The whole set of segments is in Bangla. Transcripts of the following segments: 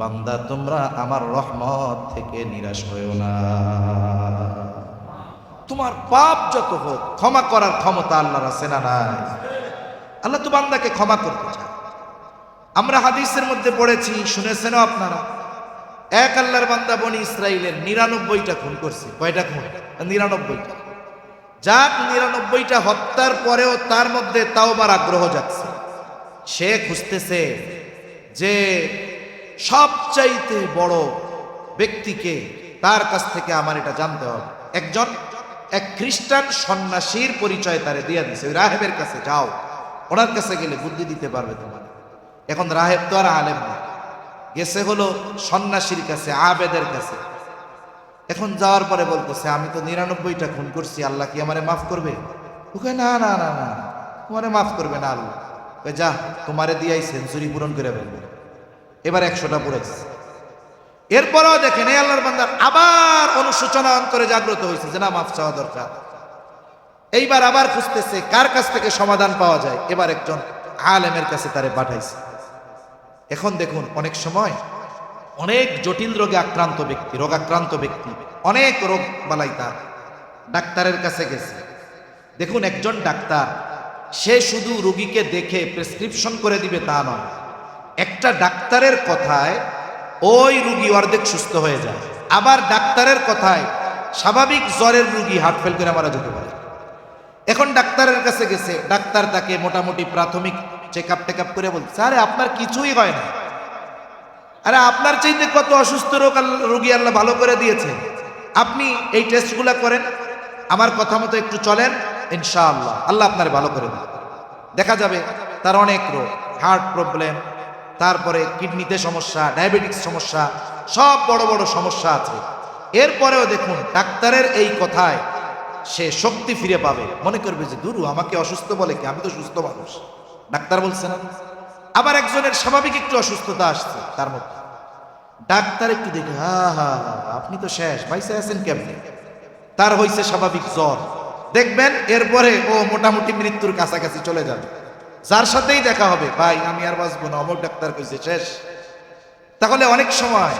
বান্দা, তোমরা আমার রহমত থেকে নিরাশ হয়েও না। তোমার পাপ যত হোক, ক্ষমা করার ক্ষমতা আল্লাহর আছে না নাই? আল্লাহ তো বান্দাকে ক্ষমা করতে চায়। আমরা হাদিসের মধ্যে পড়েছি শুনেছেনও আপনারা? এক আল্লাহর বান্দা বনি ইসরাইলের নিরানব্বইটা খুন করছে। কয়টা খুন? নিরানব্বইটা। যাক, নিরানব্বইটা হত্যার পরেও তার মধ্যে তাওবার আগ্রহ যাচ্ছে সে খুঁজতেছে যে সবচাইতে বড় ব্যক্তিকে তার কাছ থেকে আমার এটা জানতে হবে। একজন, এক খ্রিস্টান সন্ন্যাসীর পরিচয় তারে দিয়ে দিছে, ওই রাহেবের কাছে, যাও, ওনার কাছে গেলে বুদ্ধি দিতে পারবে তোমার এখন রাহেব তো আর আলেম না। গেছে হলো সন্ন্যাসীর কাছে, আবেদের কাছে। এখন যাওয়ার পরে বলতেছে, আমি তো নিরানব্বইটা খুন করছি, আল্লাহ কি আমারে মাফ করবে? ওকে না না না না, তোমারে মাফ করবে না আল্লাহ। যা, তোমারে দিয়াই সেঞ্চুরি পূরণ করে ফেলবে। এবার একশোটা পড়েছে এরপরেও দেখেন, এই আল্লাহর বান্দার আবার অনুশোচনা অন্তরে জাগ্রত হয়েছে যে, না, মাফ চাওয়া দরকার। এইবার আবার খুঁজতেছে, কার কাছ থেকে সমাধান পাওয়া যায়। এবার একজন আলেমের কাছে তারে পাঠাইছে। এখন দেখুন, অনেক সময় অনেক জটিল রোগে আক্রান্ত ব্যক্তি, রোগাক্রান্ত ব্যক্তি, অনেক রোগ বালাই তার। ডাক্তারের কাছে গেছে। দেখুন, একজন ডাক্তার সে শুধু রুগীকে দেখে প্রেসক্রিপশন করে দিবে তা নয়। একটা ডাক্তারের কথায় ওই রুগী অর্ধেক সুস্থ হয়ে যায়। আবার ডাক্তারের কথায় স্বাভাবিক জ্বরের রুগী হার্ট ফেল করে মারা যেতে পারে। এখন ডাক্তারের কাছে গেছে, ডাক্তার তাকে মোটামুটি প্রাথমিক চেক আপ টেক আপ করে বলছে, আরে, আপনার কিছুই হয় না। আরে, আপনার চাইতে কত অসুস্থ রোগ রুগী আল্লাহ ভালো করে দিয়েছে। আপনি এই টেস্টগুলো করেন। আমার কথা মতো একটু চলেন। ইনশাআল্লাহ। আল্লাহ আপনার ভালো করে দেবে দেখা যাবে তার অনেক রোগ, হার্ট প্রবলেম, তারপরে কিডনিতে সমস্যা ডায়াবেটিক্স সমস্যা, সব বড় বড় সমস্যা আছে। এরপরেও দেখুন, ডাক্তারের এই কথায় সে শক্তি ফিরে পাবে। মনে করবে যে, দুরু, আমাকে অসুস্থ বলে কি? আমি তো সুস্থ মানুষ। ডাক্তার বলছে না। আবার একজনের স্বাভাবিক একটু অসুস্থতা আসছে তার মধ্যে। ডাক্তার একটু দেখে, হা হা আপনি তো শেষ ভাইসে আছেন কেমনি? তার হইছে স্বাভাবিক জ্বর। দেখবেন এরপরে ও মোটামুটি মৃত্যুর কাছাকাছি চলে যাবে। যার সাথেই দেখা হবে, ভাই, আমি আর বাঁচবো না, অমুক ডাক্তার কইছে, শেষ। তাহলে অনেক সময়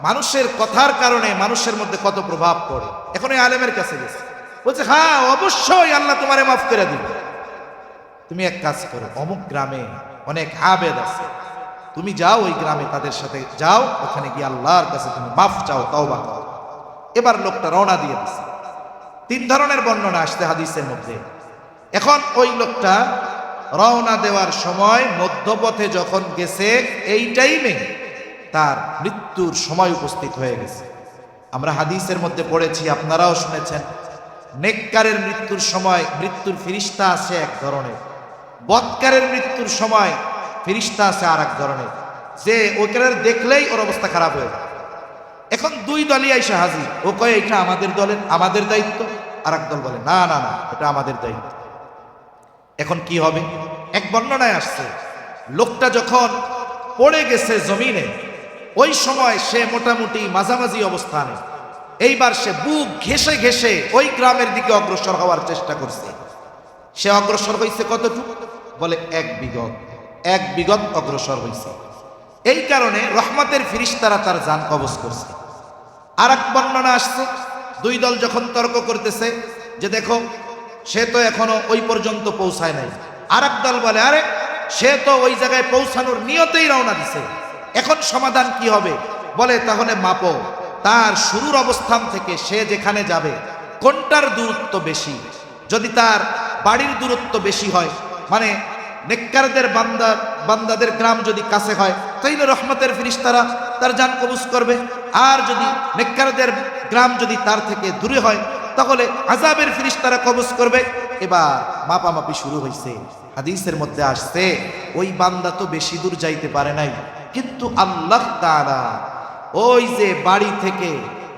মানুষের কথার কারণে মানুষের মধ্যে কত প্রভাব পড়ে। এখন এই আলেমের কাছে গেছে। বলছে হ্যাঁ অবশ্যই আল্লাহ তোমারে মাফ করে দিবে। তুমি এক কাজ করো, অমুক গ্রামে অনেক আবেদ আছে। তুমি যাও ওই গ্রামে তাদের সাথে যাও, ওখানে গিয়ে আল্লাহর কাছে তুমি মাফ চাও, তাওবা করো। এবার লোকটা রওনা দিয়ে দিছে। তিন ধরনের বর্ণনা আসছে হাদিসের মধ্যে। এখন ওই লোকটা রওনা দেওয়ার সময় মধ্যপথে যখন গেছে, এই টাইমে তার মৃত্যুর সময় উপস্থিত হয়ে গেছে। আমরা হাদিসের মধ্যে পড়েছি, আপনারাও শুনেছেন, নেককারের মৃত্যুর সময় মৃত্যুর ফিরিস্তা আছে এক ধরনের, বৎকারের মৃত্যুর সময় ফিরিস্তা আছে আর এক ধরনের। যে ওখানের দেখলেই ওর অবস্থা খারাপ হয়ে যায়। এখন দুই দলই আইসা হাজির। ও কয়, এটা আমাদের দলের, আমাদের দায়িত্ব। আর দল বলে, না না না, এটা আমাদের দায়িত্ব। এখন কি হবে? এক বর্ণনায় আসছে, লোকটা যখন পড়ে গেছে জমিনে, ওই সময় সে মোটামুটি মাঝামাঝি অবস্থানে। এইবার সে বুক ঘেসে ঘেসে ওই গ্রামের দিকে অগ্রসর হওয়ার চেষ্টা করছে। সে অগ্রসর হয়েছে কতটুকু? বলে, এক বিগত এক বিগত অগ্রসর হয়েছে এই কারণে রহমতের ফিরিস্তারা তার যান কবজ করছে। আর এক বর্ণনা আসছে। দুই দল যখন তর্ক করতেছে, যে দেখো, সে তো এখনও ওই পর্যন্ত পৌঁছায় নাই। আর দল বলে, আরে, সে তো ওই জায়গায় পৌঁছানোর নিয়তেই রওনা দিছে। এখন সমাধান কি হবে? বলে, তাহলে মাপো। তার শুরুর অবস্থান থেকে সে যেখানে যাবে, কোনটার দূরত্ব বেশি? যদি তার বাড়ির দূরত্ব বেশি হয় মানে নেককারদের বান্দা, বান্দাদের গ্রাম যদি কাছে হয়, তাইলে রহমতের ফিরিস্তারা তার যান কবুজ করবে। আর যদি নেককারদের গ্রাম যদি তার থেকে দূরে হয়, তাহলে আজাবের ফিরিস তারা কবজ করবে। এবার মাপামাপি শুরু হয়েছে হাদিসের মধ্যে আসছে, ওই বান্দা তো বেশি দূর যাইতে পারে নাই। কিন্তু আল্লাহ তারা ওই যে বাড়ি থেকে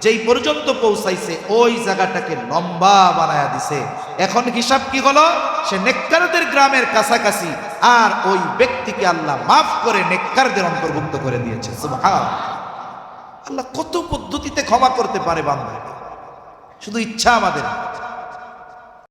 যেই পর্যন্ত পৌঁছাইছে, ওই জায়গাটাকে লম্বা বানায়া দিছে। এখন হিসাব কি হলো? সে নেককারদের গ্রামের কাছাকাছি, আর ওই ব্যক্তিকে আল্লাহ মাফ করে নেককারদের অন্তর্ভুক্ত করে দিয়েছে। সুবহান আল্লাহ কত পদ্ধতিতে ক্ষমা করতে পারে বান্ধবী শুধু ইচ্ছা আমাদের।